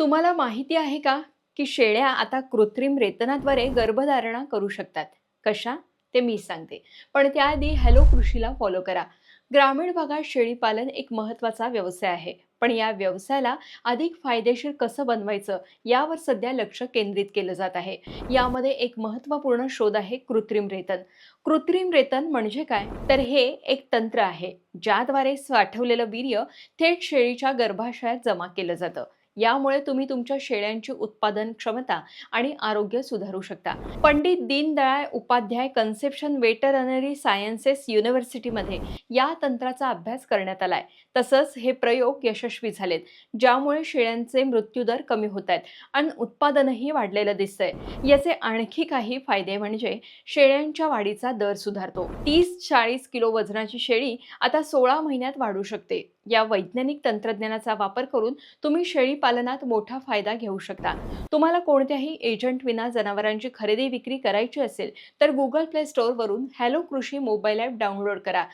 तुम्हाला माहिती आहे का की शेळ्या आता कृत्रिम रेतनाद्वारे गर्भधारणा करू शकतात? कशा? ते मी सांगते. पण त्याआधी हॅलो कृषीला फॉलो करा. ग्रामीण भागात शेळीपालन एक महत्त्वाचा व्यवसाय आहे. पण या व्यवसायाला अधिक फायदेशीर कसं बनवायचं यावर सध्या लक्ष केंद्रित केलं जात आहे. यामध्ये एक महत्त्वपूर्ण शोध आहे कृत्रिम रेतन. कृत्रिम रेतन म्हणजे काय? तर हे एक तंत्र आहे ज्याद्वारे साठवलेलं वीर्य थेट शेळीच्या गर्भाशयात जमा केलं जातं. यामुळे तुम्ही तुमच्या शेळ्यांची उत्पादन क्षमता आणि आरोग्य सुधारू शकता. Pandit Deendayal Upadhyay conception veterinary sciences युनिव्हर्सिटीमध्ये या तंत्राचा अभ्यास करण्यात आलाय. तसंच हे प्रयोग यशस्वी झालेत ज्यामुळे शेळ्यांचे मृत्यूदर कमी होत आहेत आणि उत्पादनही वाढलेलं दिसतंय. याचे आणखी काही फायदे म्हणजे शेळ्यांच्या वाढीचा दर सुधारतो. तीस चाळीस किलो वजनाची शेळी आता सोळा महिन्यात वाढू शकते. या वैज्ञानिक तंत्रज्ञानाचा वापर करून तुम्ही शेळी पालनात मोठा फायदा घेऊ शकता. तुम्हाला कोणत्याही एजंट विना जनावरांची खरेदी विक्री करायची असेल तर Google play स्टोअरवरून hello Krishi mobile app download करा.